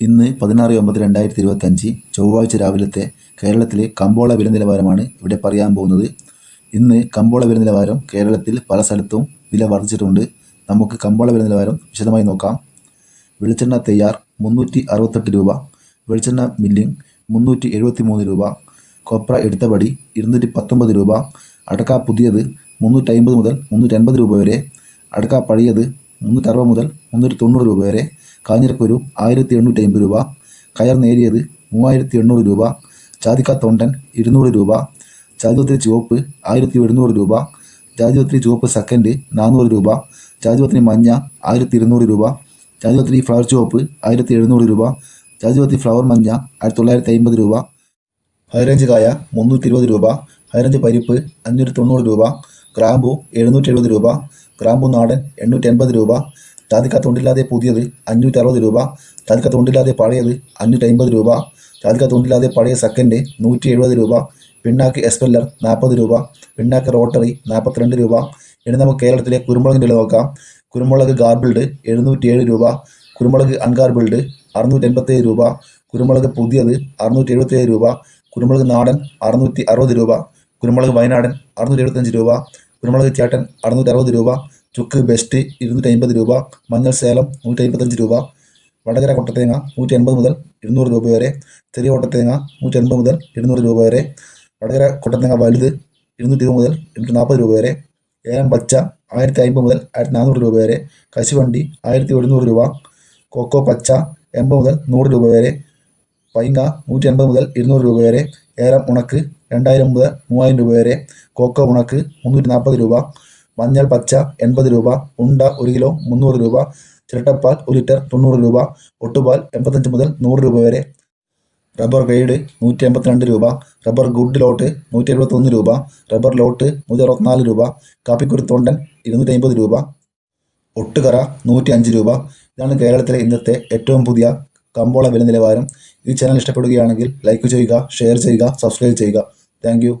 ഇന്ന് പതിനാറ് ഒമ്പത് രണ്ടായിരത്തി ഇരുപത്തഞ്ച് ചൊവ്വാഴ്ച രാവിലത്തെ കേരളത്തിലെ കമ്പോള വില നിലവാരമാണ് ഇവിടെ പറയാൻ പോകുന്നത്. ഇന്ന് കമ്പോള വില നിലവാരം കേരളത്തിൽ പല സ്ഥലത്തും വില വർദ്ധിച്ചിട്ടുണ്ട് നമുക്ക് കമ്പോള വില നിലവാരം വിശദമായി നോക്കാം. വെളിച്ചെണ്ണ തയ്യാർ മുന്നൂറ്റി അറുപത്തെട്ട് രൂപ വെളിച്ചെണ്ണ മില്ലിംഗ് മുന്നൂറ്റി എഴുപത്തി മൂന്ന് രൂപ കൊപ്ര എടുത്തപടി ഇരുന്നൂറ്റി പത്തൊമ്പത് രൂപ അടക്ക പുതിയത് മുന്നൂറ്റി അമ്പത് മുതൽ മുന്നൂറ്റി അൻപത് രൂപ വരെ അടക്ക പഴയത് മുന്നൂറ്റി അറുപത് മുതൽ മുന്നൂറ്റി തൊണ്ണൂറ് രൂപ വരെ. കാഞ്ഞിരക്കുരു ആയിരത്തി എണ്ണൂറ്റി അമ്പത് രൂപ. കയർ നേരിയത് മൂവായിരത്തി എണ്ണൂറ് രൂപ. ചാതിക്ക തൊണ്ടൻ ഇരുന്നൂറ് രൂപ. ചാതിപത്രി ചുവപ്പ് ആയിരത്തി എഴുന്നൂറ് രൂപ. ജാതിപത്രി ചുവപ്പ് സെക്കൻഡ് നാനൂറ് രൂപ. ജാതിപത്രി മഞ്ഞ ആയിരത്തി ഇരുന്നൂറ് രൂപ. ജാതിപത്രി ഫ്ലവർ ചുവപ്പ് ആയിരത്തി എഴുന്നൂറ് രൂപ. ജാതിപത്രി ഫ്ലവർ മഞ്ഞ ആയിരത്തി തൊള്ളായിരത്തി അമ്പത് രൂപ. ഹൈറേഞ്ച് കായ മുന്നൂറ്റി ഇരുപത് രൂപ. ഹൈറേഞ്ച് പരിപ്പ് അഞ്ഞൂറ്റി തൊണ്ണൂറ് രൂപ. ഗ്രാമ്പു എഴുന്നൂറ്റി എഴുപത് രൂപ. ഗ്രാമ്പു നാടൻ എണ്ണൂറ്റി എൺപത് രൂപ ജാതിക്ക തൊണ്ടില്ലാതെ പുതിയത് അഞ്ഞൂറ്റി അറുപത് രൂപ ജാതിക്ക തൊണ്ടില്ലാതെ പഴയത് അഞ്ഞൂറ്റി അമ്പത് രൂപ ജാതിക്ക തൊണ്ടില്ലാതെ പഴയ സെക്കൻഡ് നൂറ്റി എഴുപത് രൂപ പിണ്ണാക്ക് എസ്പെല്ലർ നാൽപ്പത് രൂപ പിണ്ണാക്ക് റോട്ടറി നാൽപ്പത്തിരണ്ട് രൂപ. ഇനി നമുക്ക് കേരളത്തിലെ കുരുമുളകിന്റെ വില നോക്കാം. കുരുമുളക് ഗാർബിൾഡ് എഴുന്നൂറ്റി ഏഴ് രൂപ കുരുമുളക് അൺഗാർബിൾഡ് അറുന്നൂറ്റി എൺപത്തേഴ് രൂപ കുരുമുളക് പുതിയത് അറുന്നൂറ്റി എഴുപത്തേഴ് രൂപ കുരുമുളക് നാടൻ അറുന്നൂറ്റി അറുപത് രൂപ കുരുമുളക് വയനാടൻ അറുന്നൂറ്റി എഴുപത്തഞ്ച് രൂപ കുരുമുളക് ചേട്ടൻ അറുന്നൂറ്റി അറുപത് രൂപ ചുക്ക് ബെസ്റ്റ് ഇരുന്നൂറ്റി അമ്പത് രൂപ മഞ്ഞൾ സേലം നൂറ്റി അമ്പത്തഞ്ച് രൂപ വടകര കൊട്ടത്തേങ്ങ നൂറ്റി എൺപത് മുതൽ ഇരുന്നൂറ് രൂപ വരെ ചെറിയ കൊട്ടത്തേങ്ങ നൂറ്റി എൺപത് മുതൽ ഇരുന്നൂറ് രൂപ വരെ വടകര കൊട്ടത്തേങ്ങ വലുത് ഇരുന്നൂറ്റി മുതൽ ഇരുന്നൂറ്റി നാൽപ്പത് രൂപ വരെ ഏലം പച്ച ആയിരത്തി അമ്പത് മുതൽ ആയിരത്തി നാനൂറ് രൂപ വരെ കശുവണ്ടി ആയിരത്തി എഴുന്നൂറ് രൂപ കൊക്കോ പച്ച എൺപത് മുതൽ നൂറ് രൂപ വരെ പൈങ്ങ നൂറ്റി എൺപത് മുതൽ ഇരുന്നൂറ് രൂപ വരെ ഏലം ഉണക്ക് രണ്ടായിരം മുതൽ മൂവായിരം രൂപ വരെ. കോക്കോ ഉണക്ക് മുന്നൂറ്റി നാൽപ്പത് രൂപ. മഞ്ഞൾ പച്ച എൺപത് രൂപ. ഉണ്ട ഒരു കിലോ മുന്നൂറ് രൂപ. ചിരട്ടപ്പാൽ ഒരു ലിറ്റർ തൊണ്ണൂറ് രൂപ. ഒട്ടുപാൽ എൺപത്തഞ്ച് മുതൽ നൂറ് രൂപ വരെ. റബ്ബർ ഗ്രേഡ് നൂറ്റി എൺപത്തിരണ്ട് രൂപ. റബ്ബർ ഗുഡ് ലോട്ട് നൂറ്റി എഴുപത്തൊന്ന് രൂപ. റബ്ബർ ലോട്ട് നൂറ്റി അറുപത്തിനാല് രൂപ. കാപ്പിക്കുരു തൊണ്ടൻ ഇരുന്നൂറ്റി അമ്പത് രൂപ. ഒട്ടുകറ നൂറ്റി അഞ്ച് രൂപ. ഇതാണ് കേരളത്തിലെ ഇന്നത്തെ ഏറ്റവും പുതിയ കമ്പോള വില നിലവാരം ഈ ചാനൽ ഇഷ്ടപ്പെടുകയാണെങ്കിൽ ലൈക്ക് ചെയ്യുക ഷെയർ ചെയ്യുക സബ്സ്ക്രൈബ് ചെയ്യുക. താങ്ക്